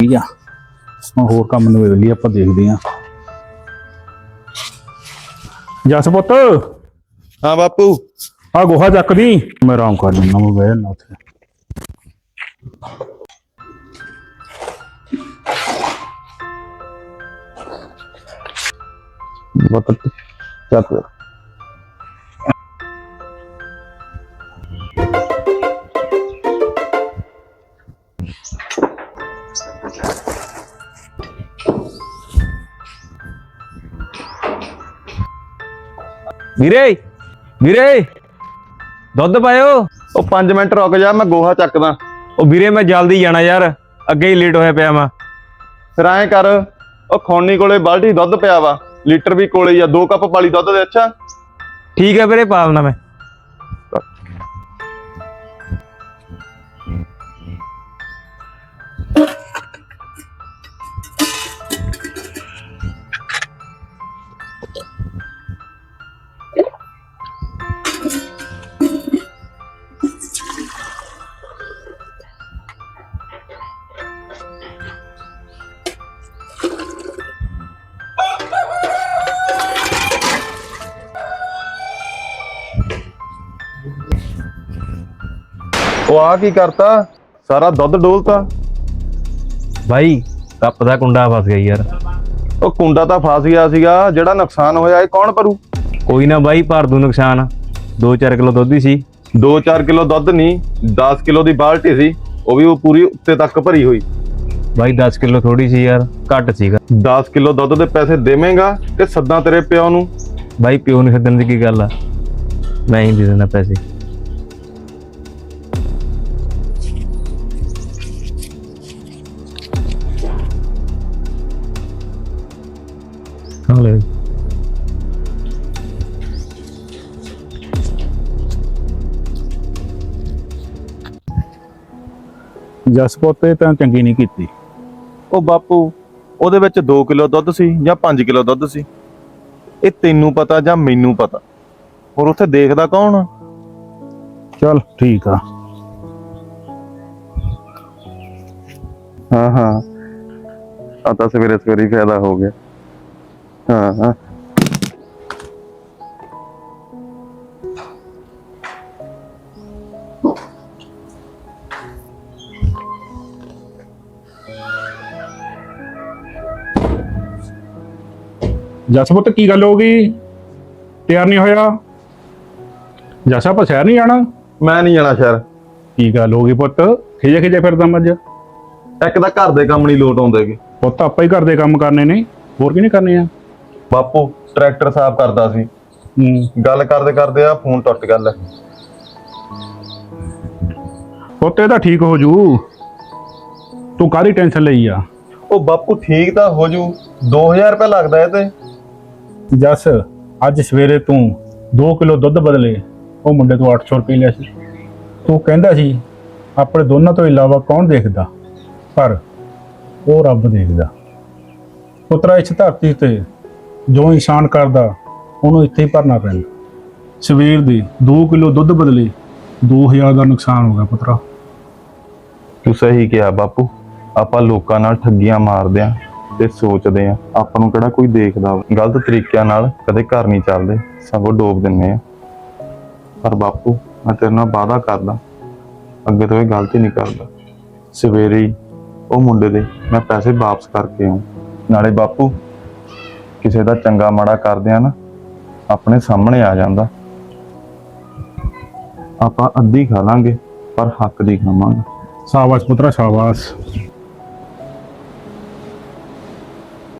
ਠੀਕ ਆ। ਹੁਣ ਹੋਰ ਕੰਮ ਨੂੰ ਲਈ ਆਪਾਂ ਦੇਖਦੇ ਆ ਜਸ ਪੁੱਤ। ਹਾਂ ਬਾਪੂ। ਆ ਗੋਹਾ ਚੱਕਦੀ। ਮੈਂ ਆਰਾਮ ਕਰ ਲੈਣਾ ਮੈਂ ਬਹਿ ਜਾਣਾ ਉੱਥੇ। ਬਤ ਚੱਕ। ਵੀਰੇ ਵੀਰੇ ਦੁੱਧ ਪਾਇਓ ਉਹ 5 ਮਿੰਟ ਰੁਕ ਜਾ ਮੈਂ ਗੋਹਾ ਚੱਕਦਾ ਉਹ ਵੀਰੇ ਮੈਂ ਜਲਦੀ ਜਾਣਾ ਯਾਰ ਅੱਗੇ ਹੀ ਲੇਟ ਹੋਇਆ ਪਿਆ ਮੈਂ ਫਿਰ ਐਂ ਕਰ ਉਹ ਖੋਨੀ ਕੋਲੇ ਬਾਲਟੀ ਦੁੱਧ ਪਿਆ ਵਾ ਲੀਟਰ ਵੀ ਕੋਲੇ ਹੀ ਆ 2 ਕੱਪ ਪਾਲੀ ਦੁੱਧ ਦੇ ਅੱਛਾ ਠੀਕ ਹੈ ਵੀਰੇ ਪਾਵਨਾ ਮੈਂ ਉਹ ਆ ਕੀ ਕਰਤਾ? ਸਾਰਾ ਦੁੱਧ ਡੋਲਤਾ? ਭਾਈ ਕੱਪ ਦਾ ਕੁੰਡਾ ਫਸ ਗਿਆ ਯਾਰ। ਉਹ ਕੁੰਡਾ ਤਾਂ ਫਸ ਗਿਆ ਸੀਗਾ ਜਿਹੜਾ ਨੁਕਸਾਨ ਹੋਇਆ ਇਹ ਕੌਣ ਭਰੂ? ਕੋਈ ਨਾ ਬਾਈ ਭਰ ਦੂ ਨੁਕਸਾਨ। 2-4 ਕਿਲੋ ਦੁੱਧ ਹੀ ਸੀ। 2-4 ਕਿਲੋ ਦੁੱਧ ਨਹੀਂ 10 ਕਿਲੋ ਦੀ ਬਾਲਟੀ ਸੀ ਉਹ ਵੀ ਉਹ ਪੂਰੀ ਉੱਤੇ ਤੱਕ ਭਰੀ ਹੋਈ। ਬਾਈ 10 ਕਿਲੋ ਥੋੜੀ ਸੀ ਯਾਰ ਘੱਟ ਸੀਗਾ। 10 ਕਿਲੋ ਦੁੱਧ ਦੇ ਪੈਸੇ ਦੇਵੇਂਗਾ ਕਿ ਸੱਦਾਂ ਤੇਰੇ ਪਿਓ ਨੂੰ? ਬਾਈ ਪਿਓ ਨੂੰ ਛੱਡਣ ਦੀ ਕੀ ਗੱਲ ਆ? ਮੈਂ ਹੀ ਦੇ ਦੇਣਾ ਪੈਸੇ। ਹਲੇ ਜਸ ਪੁੱਤ ਇਹ ਤਾਂ ਚੰਗੀ ਨਹੀਂ ਕੀਤੀ। ਉਹ ਬਾਪੂ ਉਹਦੇ ਵਿੱਚ 2 ਕਿਲੋ ਦੁੱਧ ਸੀ ਜਾਂ 5 ਕਿਲੋ ਦੁੱਧ ਸੀ? ਇਹ ਤੈਨੂੰ ਪਤਾ ਜਾਂ ਮੈਨੂੰ ਪਤਾ? ਹੋਰ ਉੱਥੇ ਦੇਖਦਾ ਕੌਣ ਆ? ਚਲ ਠੀਕ ਆ। ਹਾਂ ਹਾਂ। ਆ ਤਾਂ ਸਵੇਰੇ ਸਵੇਰੇ ਹੀ ਫਾਇਦਾ ਹੋ ਗਿਆ। ਹਾਂ ਹਾਂ। ਜਸ ਪੁੱਤ ਕੀ ਗੱਲ ਹੋ ਗਈ? ਤਿਆਰ ਨਹੀਂ ਹੋਇਆ? ਜਸ ਆਪਾਂ ਸ਼ਹਿਰ ਨਹੀਂ ਜਾਣਾ? ਮੈਂ ਨਹੀਂ ਜਾਣਾ ਸ਼ਹਿਰ। ਕੀ ਗੱਲ ਹੋ ਗਈ ਪੁੱਤ? ਖਿਜੇ ਖਿਜੇ ਫਿਰਦਾ ਮੱਝ? ਇੱਕ ਤਾਂ ਘਰ ਦੇ ਕੰਮ ਨਹੀਂ ਲੋਟ ਆਉਂਦੇਗੇ ਪੁੱਤ ਆਪਾਂ ਹੀ ਘਰ ਦੇ ਕੰਮ ਕਰਨੇ ਨੇ। ਹੋਰ ਕੀ ਨਹੀਂ ਕਰਨੇ ਆ? ਬਾਪੂ ਟਰੈਕਟਰ ਸਾਫ਼ ਕਰਦਾ ਸੀ। ਹੂੰ। ਗੱਲ ਕਰਦੇ ਕਰਦੇ ਆ ਫੋਨ ਟੁੱਟ ਗਿਆ ਲੈ। ਪੁੱਤ ਇਹ ਤਾਂ ਠੀਕ ਹੋ ਜੂ। ਤੂੰ ਕਾਹਦੀ ਟੈਨਸ਼ਨ ਲਈ ਆ? ਉਹ ਬਾਪੂ ਠੀਕ ਤਾਂ ਹੋ ਜੂ। 2000 ਰੁਪਏ ਲੱਗਦਾ ਇਹ ਤੇ। ਜਸ ਅੱਜ ਸਵੇਰੇ ਤੂੰ 2 ਕਿਲੋ ਦੁੱਧ ਬਦਲੇ। ਉਹ ਮੁੰਡੇ ਤੋਂ 800 ਰੁਪਏ ਲਿਆ ਸੀ। ਤੂੰ ਕਹਿੰਦਾ ਸੀ ਆਪਣੇ ਦੋਨਾਂ ਤੋਂ ਇਲਾਵਾ ਕੌਣ ਦੇਖਦਾ? ਪਰ ਉਹ ਰੱਬ ਦੇਖਦਾ। ਪੁੱਤਰਾ ਇਸ ਧਰਤੀ ਤੇ ਜੋ ਇਨਸਾਨ ਕਰਦਾ, ਉਹਨੂੰ ਇੱਥੇ ਹੀ ਭਰਨਾ ਪੈਂਦਾ। ਸਵੇਰ ਦੇ 2 ਕਿਲੋ ਦੁੱਧ ਬਦਲੇ 2000 ਦਾ ਨੁਕਸਾਨ ਹੋ ਗਿਆ ਪੁੱਤਰਾ। ਤੂੰ ਸਹੀ ਕਿਹਾ ਬਾਪੂ। ਆਪਾਂ ਲੋਕਾਂ ਨਾਲ ਠੱਗੀਆਂ ਮਾਰਦੇ ਆ ਤੇ ਸੋਚਦੇ ਆ, ਆਪਾਂ ਨੂੰ ਕਿਹੜਾ ਕੋਈ ਦੇਖਦਾ ਵਾ। ਗਲਤ ਤਰੀਕਿਆਂ ਨਾਲ ਕਦੇ ਘਰ ਨਹੀਂ ਚੱਲਦੇ, ਸਗੋਂ ਡੋਬ ਦਿੰਨੇ ਆ। ਪਰ ਬਾਪੂ, ਮੈਂ ਤੇਰੇ ਨਾਲ ਵਾਅਦਾ ਕਰਦਾ, ਅੱਗੇ ਤੋਂ ਇਹ ਗਲਤੀ ਨਹੀਂ ਕਰਦਾ। ਸਵੇਰੇ ਹੀ ਉਹ ਮੁੰਡੇ ਦੇ ਮੈਂ ਪੈਸੇ ਵਾਪਸ ਕਰਕੇ ਆਉਂ। ਨਾਲੇ ਬਾਪੂ ਕਿਸੇ ਦਾ ਚੰਗਾ ਮਾੜਾ ਕਰਦੇ ਆ ਨਾ, ਆਪਣੇ ਸਾਹਮਣੇ ਆ ਜਾਂਦਾ। ਆਪਾਂ ਅੱਧੀ ਖਾ ਲਾਂਗੇ, ਪਰ ਹੱਕ ਦੀ ਖਾਵਾਂਗੇ। ਸ਼ਾਬਾਸ਼ ਪੁੱਤਰਾ, ਸ਼ਾਬਾਸ਼।